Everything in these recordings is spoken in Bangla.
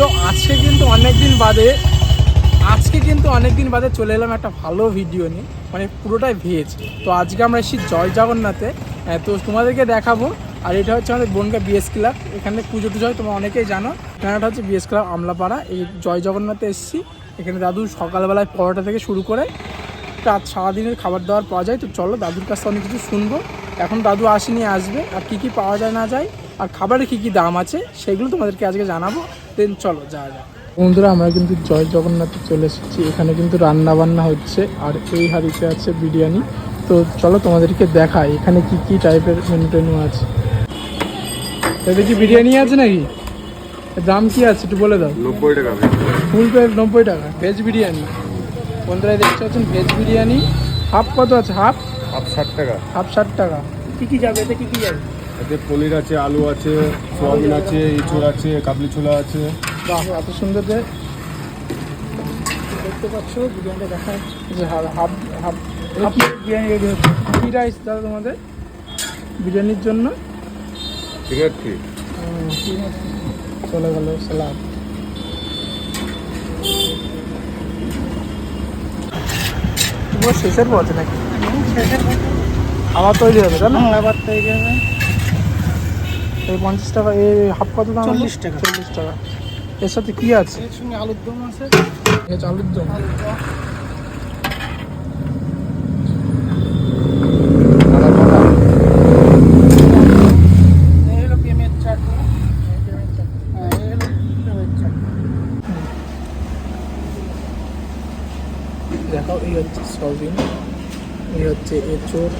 তো আজকে কিন্তু অনেক দিন বাদে, আজকে কিন্তু অনেক দিন বাদে চলে এলাম একটা ভালো ভিডিও নিয়ে মানে পুরোটাই ভেজ তো আজকে আমরা এসেছি জয় জগন্নাথে। তো তোমাদেরকে দেখাবো, আর এটা হচ্ছে আমাদের বনগা বিএস ক্লাব এখানে পুজো টুজো হয়, তোমরা অনেকেই জানো। ঠিকানাটা হচ্ছে বিএস ক্লাব আমলাপাড়া। এই জয় জগন্নাথে এসেছি। এখানে দাদু সকালবেলায় পরোটা থেকে শুরু করে, রাত সারাদিনের খাবার দাবার পাওয়া যায়। তো চলো দাদুর কাছ থেকে অনেক কিছু শুনব। এখন দাদু আসেনি, আসবে। আর কী কী পাওয়া যায়, না যায়, আর খাবারের কী কী দাম আছে, সেগুলো তোমাদেরকে আজকে জানাব। দেন চলো যাওয়া যাক। বন্ধুরা আমরা কিন্তু জয় জগন্নাথে চলে এসেছি। এখানে কিন্তু রান্না বান্না হচ্ছে আর এই হাড়িতে আছে বিরিয়ানি। তো চলো তোমাদেরকে দেখাই এখানে কি কি টাইপের মেনু টেনু আছে। এতে কি বিরিয়ানি আছে নাকি? দাম কি আছে একটু বলে দাও। নব্বই টাকা ফুল প্লেট নব্বই টাকা ভেজ বিরিয়ানি। বন্ধুরা দেখতে পাচ্ছেন ভেজ বিরিয়ানি। হাফ কত আছে হাফ? হাফ ষাট টাকা। হাফ ষাট টাকা। কী কী যাবে এতে কী কী যাবে এতে পনির আছে আলু আছে সোয়াবিন আছে ইঁচড় আছে কাবলি ছোলা আছে। এত সুন্দর যে দেখতে পাচ্ছ বিরিয়ানিটা দেখা যে হাফ হাফ বিরিয়ানি রেডি হচ্ছে কী রাইস দাদা তোমাদের বিরিয়ানির জন্য? ঠিক আছে ঠিক আছে। চলে গেল সালাদ। শেষের পথে নাকি? আবার তৈরি হবে তাই না? আবার তৈরি হবে। এই পঞ্চাশ টাকা এই হাফ কত দাম? 40 টাকা। চল্লিশ টাকা। এর সাথে কি আছে? এর সঙ্গে আলুর দম আছে। এই চালুর দম। হ্যাঁ দেখাও এই হচ্ছে সয়াবিন এই হচ্ছে এঁচড়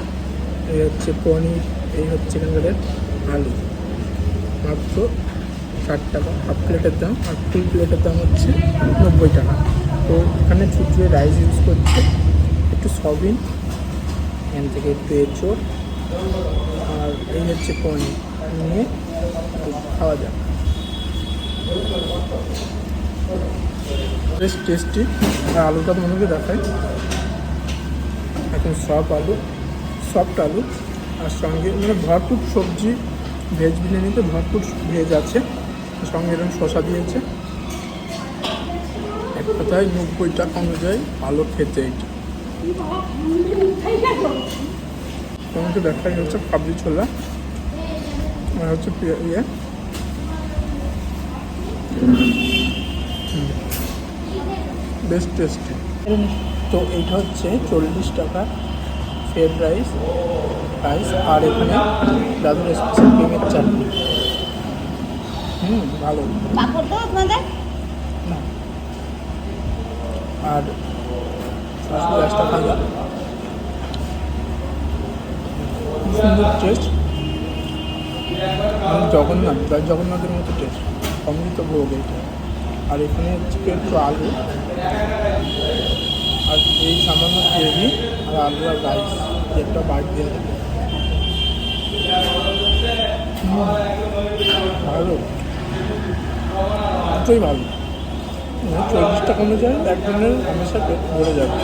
এই হচ্ছে পনির এই হচ্ছে এখানকার আলু। মাত্র ষাট টাকা। হাফ প্লেটের দাম আর ফুল প্লেটের দাম হচ্ছে নব্বই টাকা। তো এখানে চুচুড়ে রাইস ইউজ করছে? একটু সয়াবিন এখান থেকে একটু এঁচড়, আর এই হচ্ছে পনির নিয়ে খাওয়া যাক। বেশ টেস্টি আর আলুটা তোমাদেরকে দেখাই। এখন সব আলু সফট আলু, আর সঙ্গে মানে ভরপুর সবজি ভেজ বিরিয়ানিতে ভরপুর ভেজ আছে। সঙ্গে এরকম শশা দিয়েছে। এক কথায় নব্বই টাকা অনুযায়ী ভালো খেতে এইটা তোমাকে দেখাই হচ্ছে কাবলি ছোলা। হচ্ছে ইয়ে। বেশ টেস্টি তো এইটা হচ্ছে চল্লিশ টাকা ফ্রাইড রাইস রাইস আর এখানে দাদুর স্পেশাল ডিমের চাটনি। হুম ভালো। আর সরাসরি রাইসটা খুব সুন্দর টেস্ট জগন্নাথ জয় জগন্নাথের মতো টেস্ট অমৃত ভোগ এইটা আর এখানে হচ্ছে একটু আলু। এই সামান্য গ্রেভি আর আলু আর রাইস একটা বাইট দিয়ে দেবে। ভালো। দুটোই ভালো। মানে চল্লিশ টাকা অনুযায়ী একজনের হামেশা পেট ভরে যাবে।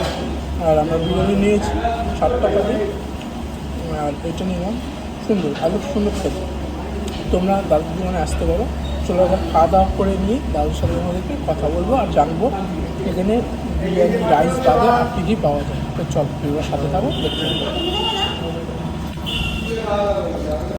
আর আমরা বিরিয়ানি নিয়েছি ষাট টাকা দিয়ে। আর এটা নিলাম, সুন্দর আলু সুন্দর খেতে। তোমরা দোকানে আসতে পারো। চলো এবার খাওয়া দাওয়া করে নিয়ে দাদুর সাথে আমাদেরকে কথা বলব আর জানব এখানে বিরিয়ানি রাইস বাদে আর কী পাওয়া যায় তো চল এবার সাথে থাকো দেখতে।